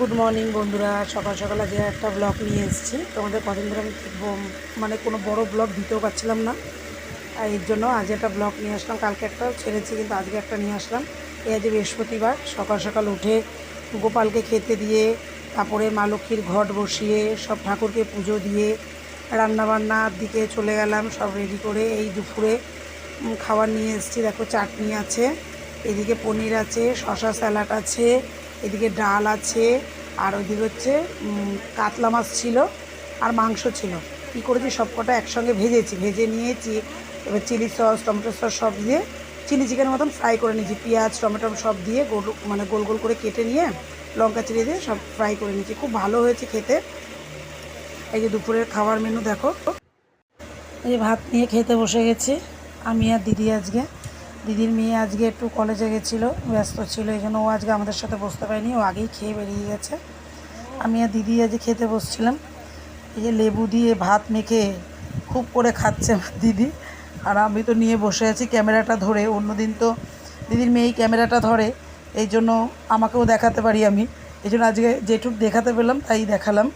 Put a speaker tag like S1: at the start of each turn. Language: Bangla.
S1: গুড মর্নিং বন্ধুরা। সকাল সকাল আজকে একটা ব্লগ নিয়ে এসেছি। তোমাদের কদিন ধরে আমি মানে কোনো বড় ব্লগ দিতেও পারছিলাম না। এর জন্য আজ একটা ব্লগ নিয়ে আসলাম। কালকে একটা ছেড়েছি, কিন্তু আজকে একটা নিয়ে আসলাম। এই আজ বৃহস্পতিবার। সকাল সকাল উঠে গোপালকে খেতে দিয়ে, তারপরে মা লক্ষ্মীর ঘট বসিয়ে, সব ঠাকুরকে পুজো দিয়ে, রান্নাবান্নার দিকে চলে গেলাম। সব রেডি করে এই দুপুরে খাবার নিয়ে এসেছি। দেখো, চাটনি আছে, এদিকে পনির আছে শশা স্যালাড আছে এদিকে ডাল আছে, আর ওইদিকে হচ্ছে কাতলা মাছ ছিল আর মাংস ছিল। কী করেছি? সব কটা একসঙ্গে ভেজেছি। ভেজে নিয়েছি, এবার চিলি সস, টমেটো সস সব দিয়ে চিলি চিকেনের মতন ফ্রাই করে নিয়েছি। পেঁয়াজ, টমেটো সব দিয়ে গোল মানে গোল গোল করে কেটে নিয়ে লঙ্কা চিড়ে দিয়ে সব ফ্রাই করে নিয়েছি। খুব ভালো হয়েছে খেতে। এই যে দুপুরের খাবার মেনু দেখো। এই ভাত নিয়ে খেতে বসে গেছি, আমি আর দিদি আজকে। দিদির মেয়ে আজকে একটু কলেজে গেছিল, ব্যস্ত ছিল, এই জন্য ও আজকে আমাদের সাথে বসতে পারেনি, ও আগেই খেয়ে বেরিয়ে গেছে। আমি আর দিদি আজকে খেতে বসছিলাম। এই যে লেবু দিয়ে ভাত মেখে খুব করে খাচ্ছে দিদি, আর আমি তো নিয়ে বসে আছি ক্যামেরাটা ধরে, অন্যদিন তো দিদির মেয়েই ক্যামেরাটা ধরে, এই জন্য আমাকেও দেখাতে পারি আমি। এই জন্য আজকে যেটুক দেখাতে পেলাম, তাই দেখালাম।